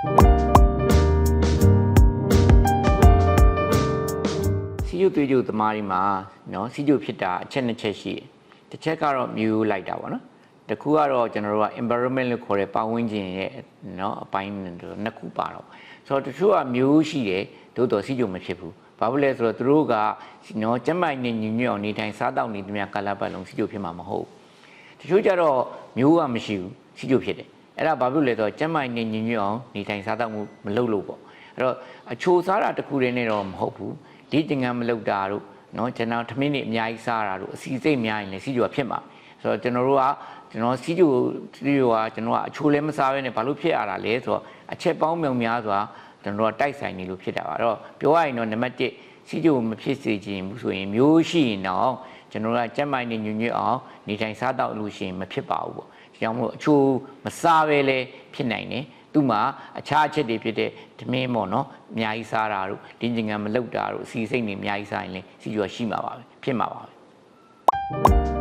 စီယုသွေးကြိုသမားတွေမှာနော်စီယုဖြစ်တာအချက်နှစ်ချက်ရှိတယ်တစ်ချက်ကတော့မျိုးလိုက်တာပေါ့နော်တစ်ခုကတော့ကျွန်တော်တို့က environment လို့ခေါ်တဲ့ပတ်ဝန်းကျင်ရဲ့နော်အပိုင်းနှစ်ခုပါတော့ဆိုတော့တချို့ကမျိုးရှိတယ်သို့တော်စီယုမဖြစ်ဘူးဘာဖြစ်လဲဆိုတော့သူတို့ကနော်ကျက်မိုက်နဲ့ညီညွတ်အောင်နေထိုင်စားတောက်နေသမျှကာလပတ်လုံးစီယုဖြစ်မှာမဟုတ်ဘူးတချို့ကြတော့မျိုးကမရှိဘူးစီကျိုဖြစ်တယ် အဲ့ဒါဘာဖြစ်လဲတော့ကျန်းမာရေးညင်ညွတ်အောင်နေထိုင်စားသောက်မှုမလုပ်လို့ပေါ့အဲ့တော့အချိုစားတာတစ်ခုတည်းနဲ့တော့မဟုတ်ဘူးဒီတင်ကန်းမလုပ်တာတို့နော်ကျွန်တော်ထမင်းတွေအများကြီးစားတာတို့အစီစိတ်များရင်လည်းစီးကြွဖြစ်မှာဆိုတော့ကျွန်တော်တို့ကကျွန်တော်စီးကြိုစီးကြိုကကျွန်တော်ကအချိုလည်းမစားဘဲနဲ့ဘာလို့ဖြစ်ရတာလဲဆိုတော့အချက်ပေါင်းမြောင်များစွာကျွန်တော်ကတိုက်ဆိုင်နေလို့ဖြစ်တာပါအဲ့တော့ပြောရရင်တော့နံပါတ်1စီးကြိုမဖြစ်စေခြင်းဘူးဆိုရင်မျိုးရှိရင်တော့ ကျွန်တော်တို့ကကြက်မိုင်နေညွညွတ်အောင်နေထိုင်စားတော့လို့ရှိရင်မဖြစ်ပါဘူးပေါ့။ဒါကြောင့်မို့အချိုးမစားပဲလဲဖြစ်နိုင်တယ်။သူ့မှာအခြားအချက်တွေဖြစ်တဲ့ဓမင်းပေါ့နော်။အများကြီးစားတာတို့ဒင်းကျင်ငံမလောက်တာတို့အစီစိတ်တွေအများကြီးစားရင်လည်းစီကျော်ရှိမှာပါပဲဖြစ်မှာပါပဲ